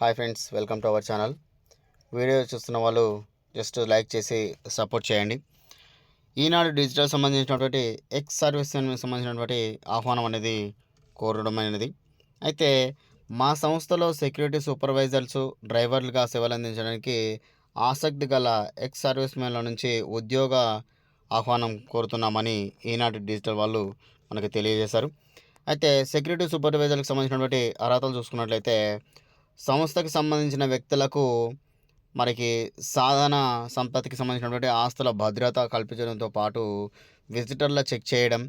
Hi friends welcome to our channel. Video చూస్తున్న వాళ్ళు just like చేసి సపోర్ట్ చేయండి. ఈనాడు డిజిటల్ సంబంధించినటువంటి ఎక్స్ సర్వీస్ సంబంధించినటువంటి ఆహ్వానం అనేది కోరడమైనది అయితే మా సంస్థలో సెక్యూరిటీ సూపర్వైజర్స్ డ్రైవర్లుగా సేవలు అందించడానికి ఆసక్తి గల ఎక్స్ సర్వీస్ మెన్ల నుంచి ఉద్యోగ ఆహ్వానం కోరుతున్నామని ఈనాడు డిజిటల్ వాళ్ళు మనకు తెలియజేశారు. అయితే సెక్యూరిటీ సూపర్వైజర్కి సంబంధించినటువంటి అర్హతలు చూసుకున్నట్లయితే సంస్థకి సంబంధించిన వ్యక్తులకు మనకి సాధన సంపత్తికి సంబంధించినటువంటి ఆస్తుల భద్రత కల్పించడంతో పాటు విజిటర్ల చెక్ చేయడం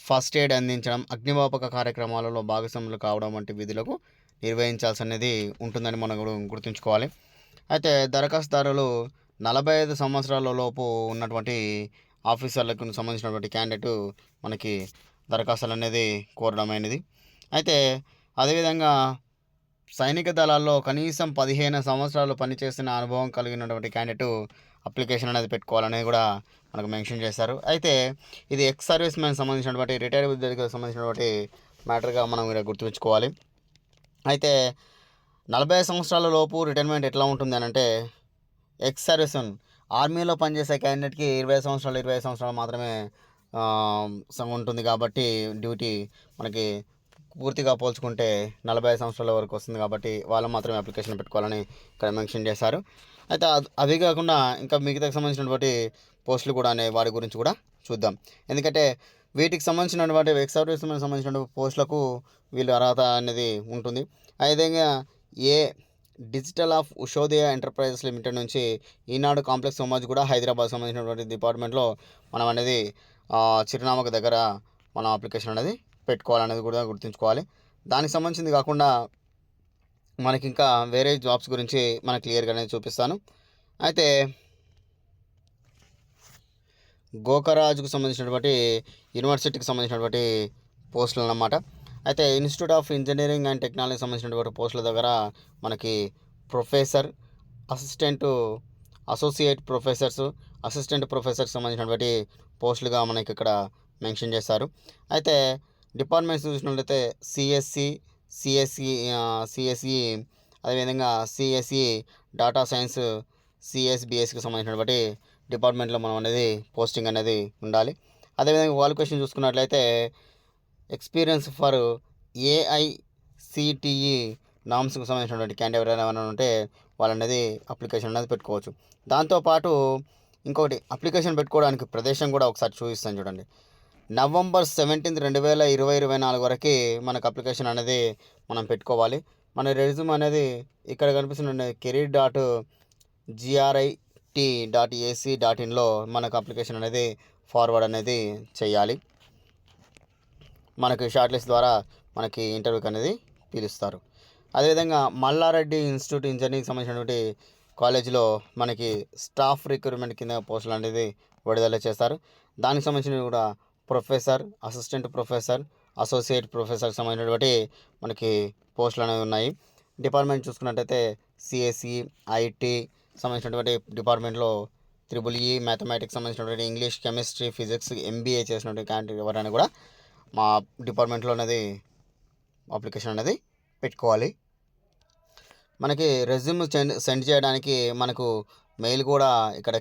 ఫస్ట్ ఎయిడ్ అందించడం అగ్నిమాపక కార్యక్రమాలలో భాగస్వాములు కావడం వంటి విధులకు నిర్వహించాల్సి అనేది ఉంటుందని మనం కూడా గుర్తుంచుకోవాలి. అయితే దరఖాస్తుదారులు నలభై ఐదు సంవత్సరాల లోపు ఉన్నటువంటి ఆఫీసర్లకు సంబంధించినటువంటి క్యాండిడేట్ మనకి దరఖాస్తులు అనేది కోరడమైనది. అయితే అదేవిధంగా సైనిక దళాల్లో కనీసం పదిహేను సంవత్సరాలు పనిచేసిన అనుభవం కలిగినటువంటి క్యాండిడేట్ అప్లికేషన్ అనేది పెట్టుకోవాలనేది కూడా మనకు మెన్షన్ చేశారు. అయితే ఇది ఎక్స్ సర్వీస్ మ్యాన్ సంబంధించినటువంటి రిటైర్ ఉద్యోగికి సంబంధించినటువంటి మ్యాటర్గా మనం ఇక్కడ గుర్తుంచుకోవాలి. అయితే నలభై సంవత్సరాల లోపు రిటైర్మెంట్ ఎట్లా ఉంటుంది అని అంటే ఎక్స్ సర్వీస్ ఆర్మీలో పనిచేసే క్యాండిడేట్కి ఇరవై సంవత్సరాలు ఇరవై సంవత్సరాలు మాత్రమే ఉంటుంది కాబట్టి డ్యూటీ మనకి పూర్తిగా పోల్చుకుంటే నలభై ఐదు సంవత్సరాల వరకు వస్తుంది కాబట్టి వాళ్ళు మాత్రమే అప్లికేషన్ పెట్టుకోవాలని ఇక్కడ మెన్షన్ చేశారు. అయితే అవి కాకుండా ఇంకా మిగతాకి సంబంధించినటువంటి పోస్టులు కూడా అనే వాటి గురించి కూడా చూద్దాం. ఎందుకంటే వీటికి సంబంధించినటువంటి ఎక్స్ సర్వీస్ సంబంధించినటువంటి పోస్టులకు వీళ్ళు అర్హత అనేది ఉంటుంది. అదేవిధంగా ఏ digital of Ushodaya enterprises limited నుంచి ఈనాడు కాంప్లెక్స్ సమాజ్ కూడా హైదరాబాద్ సంబంధించినటువంటి డిపార్ట్మెంట్లో మనం అనేది చిరునామాకు దగ్గర మనం అప్లికేషన్ అనేది పెట్టుకోవాలనేది కూడా గుర్తుంచుకోవాలి. దానికి సంబంధించింది కాకుండా మనకి ఇంకా వేరే జాబ్స్ గురించి మనకు క్లియర్గా అనేది చూపిస్తాను. అయితే గోకరాజుకు సంబంధించినటువంటి యూనివర్సిటీకి సంబంధించినటువంటి పోస్టులు అన్నమాట. అయితే ఇన్స్టిట్యూట్ ఆఫ్ ఇంజనీరింగ్ అండ్ టెక్నాలజీకి సంబంధించినటువంటి పోస్టుల దగ్గర మనకి professor assistant associate professors assistant ప్రొఫెసర్కి సంబంధించినటువంటి పోస్టులుగా మనకి ఇక్కడ మెన్షన్ చేశారు. అయితే డిపార్ట్మెంట్స్ చూసినట్లయితే సిఎస్సి సిఎస్సి సిఎస్ఈ అదేవిధంగా సిఎస్ఈ డాటా సైన్స్ సిఎస్బిఎస్కి సంబంధించినటువంటి డిపార్ట్మెంట్లో మనం అనేది పోస్టింగ్ అనేది ఉండాలి. అదేవిధంగా క్వాలిఫికేషన్ చూసుకున్నట్లయితే ఎక్స్పీరియన్స్ ఫర్ ఏఐసిటిఈ నామ్స్కి సంబంధించినటువంటి క్యాండిడేట్ ఎవరైనా ఉంటే వాళ్ళు అనేది అప్లికేషన్ అనేది పెట్టుకోవచ్చు. దాంతోపాటు ఇంకొకటి అప్లికేషన్ పెట్టుకోవడానికి ప్రదేశం కూడా ఒకసారి చూపిస్తాను చూడండి. నవంబర్ సెవెంటీన్త్ రెండు వేల ఇరవై ఇరవై నాలుగు వరకు మనకు అప్లికేషన్ అనేది మనం పెట్టుకోవాలి. మన రెజ్యూమ్ అనేది ఇక్కడ కనిపిస్తున్న career dot GRIT dot AC dot ఇన్లో మనకు అప్లికేషన్ అనేది ఫార్వర్డ్ అనేది చేయాలి. మనకి షార్ట్ లిస్ట్ ద్వారా మనకి ఇంటర్వ్యూకి అనేది పిలుస్తారు. అదేవిధంగా మల్లారెడ్డి ఇన్స్టిట్యూట్ ఇంజనీరింగ్ సంబంధించినటువంటి కాలేజీలో మనకి స్టాఫ్ రిక్రూట్మెంట్ కింద పోస్టులు అనేది విడుదల చేస్తారు. దానికి సంబంధించిన కూడా professor assistant professor associate professor సంబంధించినటువంటి మనకి పోస్టులు అనేవి ఉన్నాయి. డిపార్ట్మెంట్ చూసుకున్నట్టయితే సిఎస్సి ఐటీ సంబంధించినటువంటి డిపార్ట్మెంట్లో త్రిబుల్ ఈ మ్యాథమెటిక్స్ సంబంధించినటువంటి ఇంగ్లీష్ కెమిస్ట్రీ ఫిజిక్స్ ఎంబీఏ చేసినటువంటి క్యాండిడేట్ ఎవరైనా కూడా మా డిపార్ట్మెంట్లో అనేది అప్లికేషన్ అనేది పెట్టుకోవాలి. మనకి రెజ్యూమ్ సెండ్ సెండ్ చేయడానికి మనకు మెయిల్ కూడా ఇక్కడ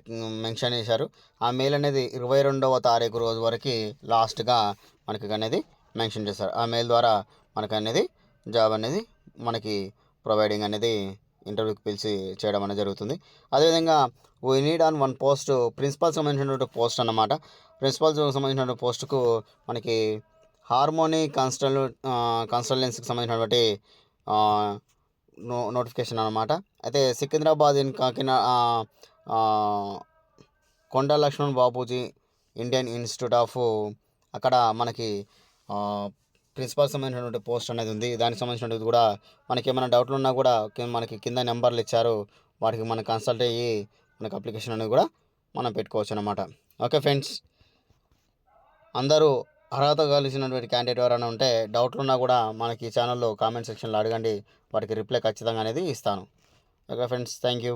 మెన్షన్ చేశారు. ఆ మెయిల్ అనేది ఇరవై రెండవ తారీఖు రోజు వరకు లాస్ట్గా మనకి అనేది మెన్షన్ చేశారు. ఆ మెయిల్ ద్వారా మనకు అనేది జాబ్ అనేది మనకి ప్రొవైడింగ్ అనేది ఇంటర్వ్యూకి పిలిచి చేయడం అనేది జరుగుతుంది. అదేవిధంగా we need on one post principal సంబంధించినటువంటి పోస్ట్ అన్నమాట. ప్రిన్సిపల్ సంబంధించినటువంటి పోస్టుకు మనకి హార్మోనీ కన్స్టల్ కన్సల్టెన్సీకి సంబంధించినటువంటి నో నోటిఫికేషన్ అనమాట అయితే Secunderabad in Kakinada Konda Laxman Bapuji Indian institute of అక్కడ మనకి ప్రిన్సిపల్ సంబంధించినటువంటి పోస్ట్ అనేది ఉంది. దానికి సంబంధించినటువంటి కూడా మనకి ఏమైనా డౌట్లు ఉన్నా కూడా మనకి కింద నెంబర్లు ఇచ్చారు. వాటికి మనం కన్సల్ట్ అయ్యి మనకి అప్లికేషన్ అనేది కూడా మనం పెట్టుకోవచ్చు అనమాట ఓకే ఫ్రెండ్స్ అందరూ అర్హత కలిసినటువంటి క్యాండిడేట్ ఎవరైనా ఉంటే డౌట్లు ఉన్నా కూడా మనకి ఈ ఛానల్లో కామెంట్ సెక్షన్లో అడగండి. వాటికి రిప్లై ఖచ్చితంగా అనేది ఇస్తాను. Okay friends thank you